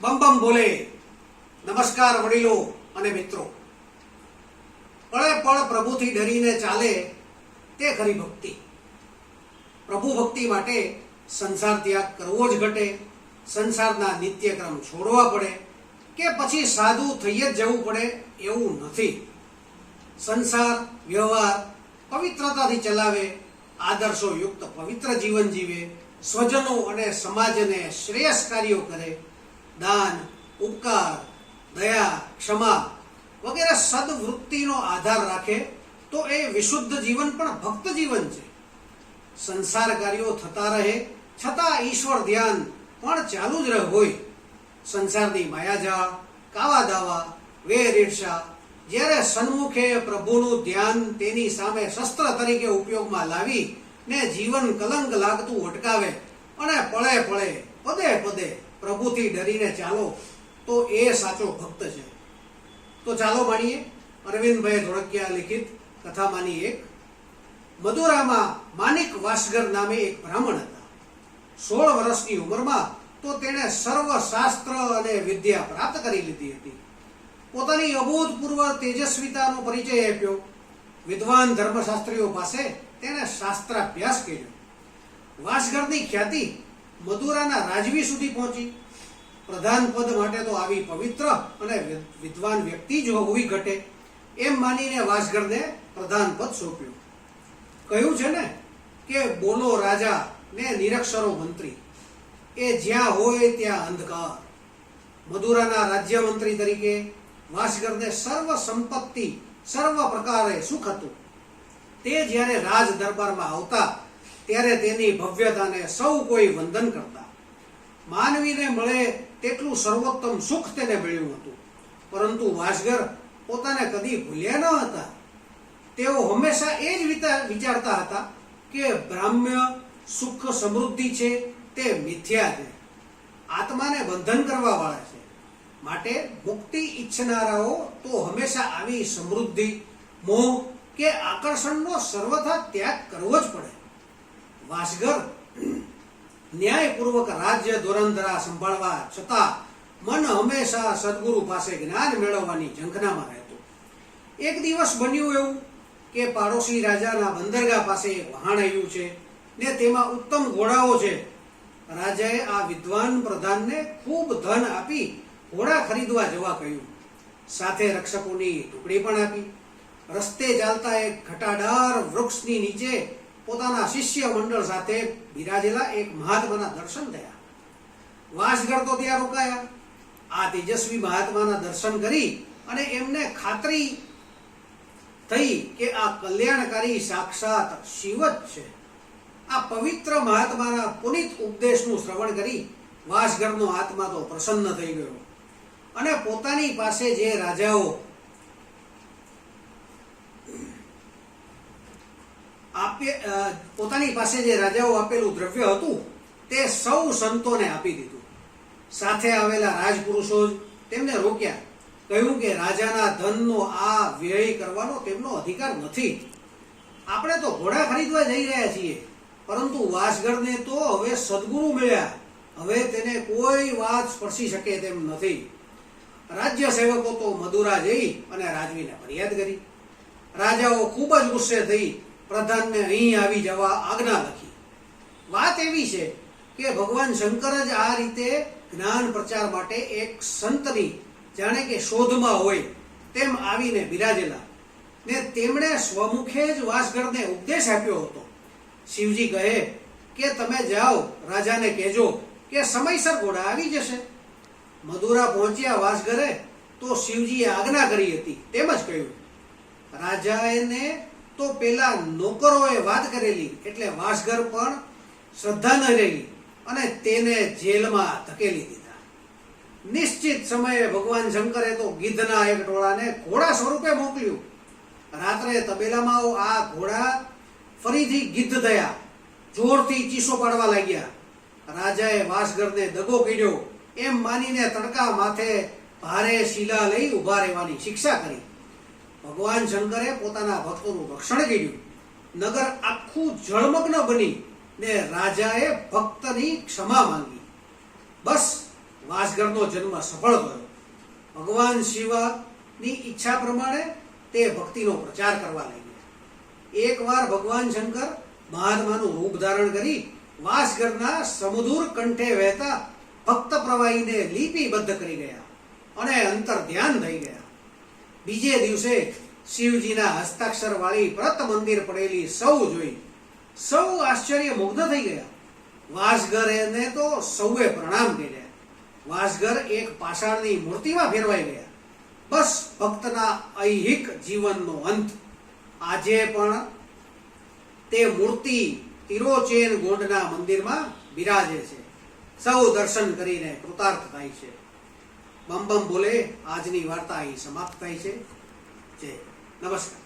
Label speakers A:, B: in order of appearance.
A: બમ બમ બોલે. નમસ્કાર વડીલો અને મિત્રો. પળે પળ પ્રભુથી ડરીને ચાલે તે ખરી ભક્તિ. પ્રભુ ભક્તિ માટે સંસાર ત્યાગ કરવો જ ઘટે. સંસારના નિત્યક્રમ છોડવા પડે કે પછી સાધુ થઈ જ જવું પડે એવું નથી. સંસાર, વ્યવહાર પવિત્રતાથી ચલાવે, આદર્શો યુક્ત પવિત્ર જીવન જીવે, સ્વજનો અને સમાજને શ્રેયસ્કારીઓ કરે દાન, ઉપકાર, દયા, ક્ષમા વગેરે સદવૃત્તિનો આધાર રાખે તો એ વિશુદ્ધ જીવન પણ ભક્ત જીવન છે. સંસાર કાર્યો થતા રહે, છતાં ઈશ્વર ધ્યાન પણ ચાલુ જ રહે હોય. સંસારની માયાજાળ, કાવા દાવા વેર ઈર્ષા જ્યારે સન્મુખે પ્રભુનું ધ્યાન તેની સામે શસ્ત્ર તરીકે ઉપયોગમાં લાવી ને જીવન કલંક લાગતું અટકાવે અને પળે પળે, પદે પદે પ્રભુથી ડરીને ચાલો, તો એ સાચો ભક્ત છે. તો ચાલો માણીએ અરવિંદભાઈ ધોળકિયા લિખિત કથામાંની એક. મદુરામાં માનિક વાસગર નામે એક બ્રાહ્મણ હતા. સોળ વર્ષની ઉંમરમાં તો તેણે સર્વ શાસ્ત્ર અને વિદ્યા પ્રાપ્ત કરી લીધી હતી. પોતાની અભૂતપૂર્વ તેજસ્વીતાનો પરિચય આપ્યો. વિદ્વાન ધર્મશાસ્ત્રીઓ પાસે તેણે શાસ્ત્રાભ્યાસ કર્યો. વાસગરની ખ્યાતિ મદુરાના રાજવી સુધી પહોંચી. પ્રધાન પદ માટે તો આવી પવિત્ર અને વિદ્વાન વ્યક્તિ જ હોવી ઘટે. એમ માનીને વાસગરને પ્રધાન પદ સોંપ્યું. કહ્યું છે ને કે બોલો રાજા ને નિરક્ષરો મંત્રી. એ જ્યાં હોય ત્યાં અંધકાર. મદુરાના રાજ્યમંત્રી તરીકે વાસગરને સર્વ સંપત્તિ, સર્વ પ્રકારે સુખ હતું. તે જ્યારે રાજ દરબારમાં આવતા ત્યારે તેની ભવ્યતાને સૌ કોઈ વંદન કરતા. માનવીને મળે તેટલું સર્વોત્તમ સુખ તેને મળ્યું હતું. પરંતુ વાસગર પોતાને કદી ભૂલ્યા ન હતા. તેઓ હંમેશા એ જ વિચારતા હતા કે બ્રાહ્મ્ય સુખ સમૃદ્ધિ છે, તે મિથ્યા છે. આત્માને બંધન કરવા વાળા છે. માટે મુક્તિ ઈચ્છનારાઓ તો હંમેશા આવી સમૃદ્ધિ, મોહ કે આકર્ષણનો સર્વથા ત્યાગ કરવો જ પડે. વાસગર, ન્યાયપૂર્વક રાજ્ય ધોરંધરા સંભાળવા છતાં મન હંમેશા સદગુરુ પાસે જ્ઞાન મેળવવાની ઝંખનામાં રહેતું. એક દિવસ બન્યું એવું કે પાડોશી રાજાના બંદરગાહ પાસે એક વહાણ આવ્યું છે ને તેમાં ઉત્તમ ઘોડાઓ છે. રાજાએ આ વિદ્વાન પ્રધાનને ખૂબ ધન આપી ઘોડા ખરીદવા જવા કહ્યું. સાથે રક્ષકોની ટુકડી પણ આપી. રસ્તે ચાલતા એક ઘટાડાર વૃક્ષની નીચે પોતાના શિષ્ય મંડળ સાથે બિરાજેલા એક મહાત્માના દર્શન થયા. વાસગર તો ત્યાં રોકાયા. આ તેજસ્વી મહાત્માના દર્શન કરી અને એમને ખાતરી થઈ કે આ કલ્યાણકારી સાક્ષાત શિવ જ છે. આ પવિત્ર મહાત્માના પુનિત ઉપદેશનું શ્રવણ કરી વાસગઢનો આત્મા તો પ્રસન્ન થઈ ગયો. અને પોતાની પાસે જે રાજાઓ આપે પોતાની પાસે જે રાજાઓ આપેલું દ્રવ્ય હતું, તે સૌ સંતોને આપી દીધું. સાથે આવેલા રાજપુરુષો જ તેમને રોક્યા. કહ્યું કે રાજાના ધનનો આ વ્યય કરવાનો તેમનો અધિકાર નથી. આપણે તો ઘોડા ખરીદવા જઈ રહ્યા છીએ, પરંતુ વાસગરને તો હવે સદગુરુ મળ્યા. હવે તેને કોઈ વાત સ્પર્શી શકે તેમ નથી. રાજ્ય સેવકો તો મદુરા જઈ અને રાજવીને ફરિયાદ કરી. રાજાઓ ખૂબ જ ગુસ્સે થઈ પ્રધાનને અહીં આવી જવા આજ્ઞા લખી. વાત એવી છે કે ભગવાન શંકર જ આ રીતે જ્ઞાન પ્રચાર માટે એક સંતની જાણે કે શોધમાં હોય તેમ આવીને બિરાજેલા. ને તેમણે સ્વમુખે જ વાસગરને ઉપદેશ આપ્યો હતો. શિવજી કહે કે તમે જાઓ, રાજાને કહેજો કે સમયસર ઘોડા આવી જશે. મધુરા પહોંચ્યા વાસગરે તો શિવજીએ આજ્ઞા કરી હતી. તેમ જ કહ્યું. રાજાને તો પેલા નોકરોએ વાત કરેલી, એટલે વાસઘર પણ શ્રદ્ધા ન રહેલી અને તેને જેલમાં ધકેલી દીધા. નિશ્ચિત સમયે ભગવાન શંકરે તો ગીધના એક ટોળાને ઘોડા સ્વરૂપે મોકલ્યું. રાત્રે તબેલામાં આ ઘોડા ફરીથી ગીધ થયા. જોરથી ચીસો પાડવા લાગ્યા. રાજાએ વાસગરને દગો કર્યો એમ માનીને તડકા માથે ભારે શિલા લઈ ઊભા રહેવાની શિક્ષા કરી. ભગવાન શંકરે પોતાના ભક્તોનું રક્ષણ કર્યું. નગર આખું જળમગ્ન બની ને રાજાએ ભક્તની ક્ષમા માંગી. બસ વાસગરનો જન્મ સફળ થયો. ભગવાન શિવની ઈચ્છા પ્રમાણે તે ભક્તિનો પ્રચાર કરવા લાગ્યા. એકવાર ભગવાન શંકર મહાત્માનું રૂપ ધારણ કરી વાસગરના સમુદૂર કંઠે વહેતા ભક્ત પ્રવાહીને લિપિબદ્ધ કરી ગયા અને અંતર ધ્યાન થઈ ગયા. બીજે દિવસે શિવજીના હસ્તાક્ષર વાળી વ્રત મંદિર પડેલી સૌ જોઈ. સૌ આશ્ચર્ય મુગ્ધ થઈ ગયા. વાસગર એને તો સૌએ પ્રણામ કર્યા. વાસગર એક પાષાણની મૂર્તિમાં ફેરવાઈ ગયા. બસ ભક્તના ઐહિક જીવનનો અંત. આજે પણ તે મૂર્તિ તિરોચેન ગોંડના મંદિરમાં બિરાજે છે. સૌ દર્શન કરીને કૃતાર્થ થાય છે. બમ બમ બોલે. આજની વાર્તા અહીં સમાપ્ત થાય છે. જય. નમસ્કાર.